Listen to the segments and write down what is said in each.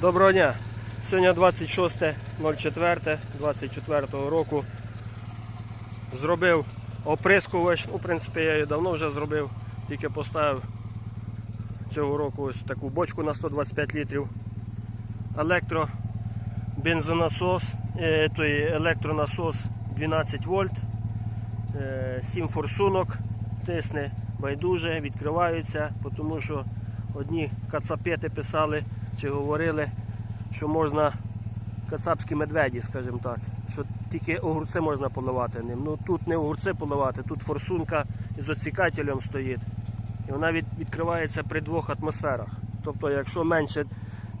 Доброго дня. Сьогодні 26.04.24 року. Зробив оприскувач. Ну, в принципі, я її давно вже зробив, тільки поставив цього року ось таку бочку на 125 літрів. Електробензонасос, е, той електронасос 12 вольт, е, 7 форсунок, тисне байдуже, відкриваються, тому що одні кацапети писали чи говорили, що можна кацапські медведі, скажімо так, що тільки огурці можна поливати ним. Ну тут не огурці поливати, тут форсунка з оцікателем стоїть. І вона від, відкривається при двох атмосферах. Тобто, якщо менше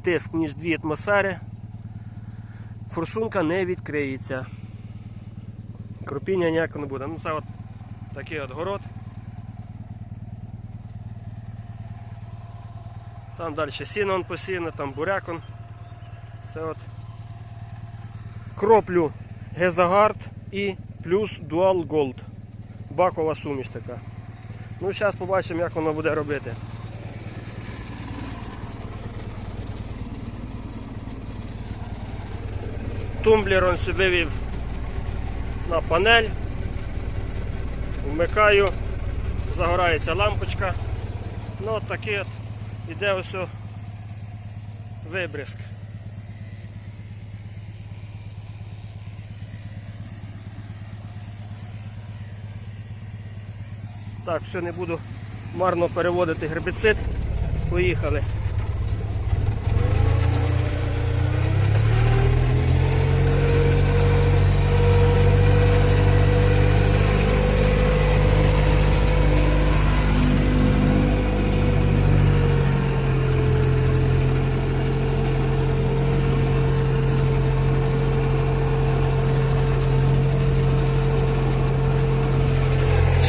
тиск, ніж дві атмосфери, форсунка не відкриється. Кропіння ніякого не буде. Ну це от такий от город. Там далі сіно он посіяно, там буряк он. Це от кроплю Гезагард і плюс Dual Gold. Бакова суміш така. Ну, зараз побачимо, як воно буде робити. Тумблер он собі вивів на панель. Вмикаю, загорається лампочка. Ну от такий от іде ось вибризк. Так, все, не буду марно переводити гербіцид. Поїхали.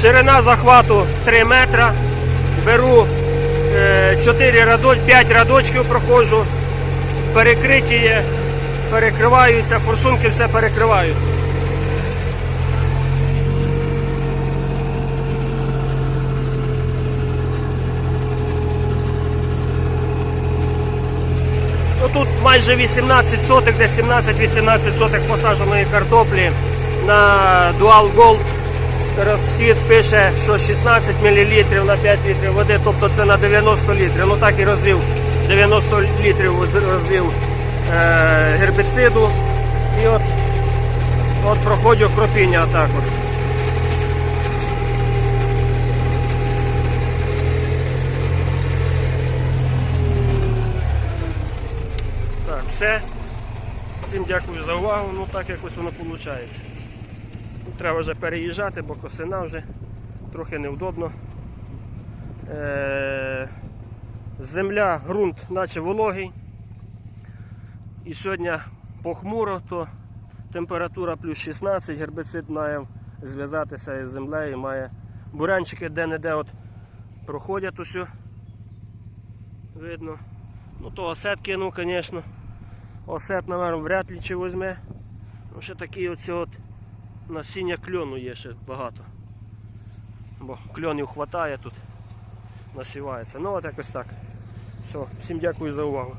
Ширина захвату 3 метра. Беру 4 радоль, 5 радочків проходжу. Перекриті є, перекриваються, форсунки все перекривають. Ну, тут майже 18 сотих, десь 17-18 сотих посадженої картоплі на Dual Gold розхід пише, що 16 мл на 5 літрів води, тобто це на 90 літрів. Ну так і розлив 90 літрів розлив е, гербіциду. І от, от проходжу кропіння отак от. Так, все. Всім дякую за увагу. Ну так якось воно виходить. Треба вже переїжджати, бо косина вже трохи невдобно. Е- земля, ґрунт наче вологий. І сьогодні похмуро, то температура плюс 16, гербіцид має зв'язатися із землею, має бурянчики де-не-де от проходять усю. Видно. Ну то осет кинув, звісно. Осет, мабуть, вряд ли чи візьме. Ну, ще такий оці от насіння кльону є ще багато. Бо кльонів вистачає тут, насівається. Ну от якось так. Все, всім дякую за увагу.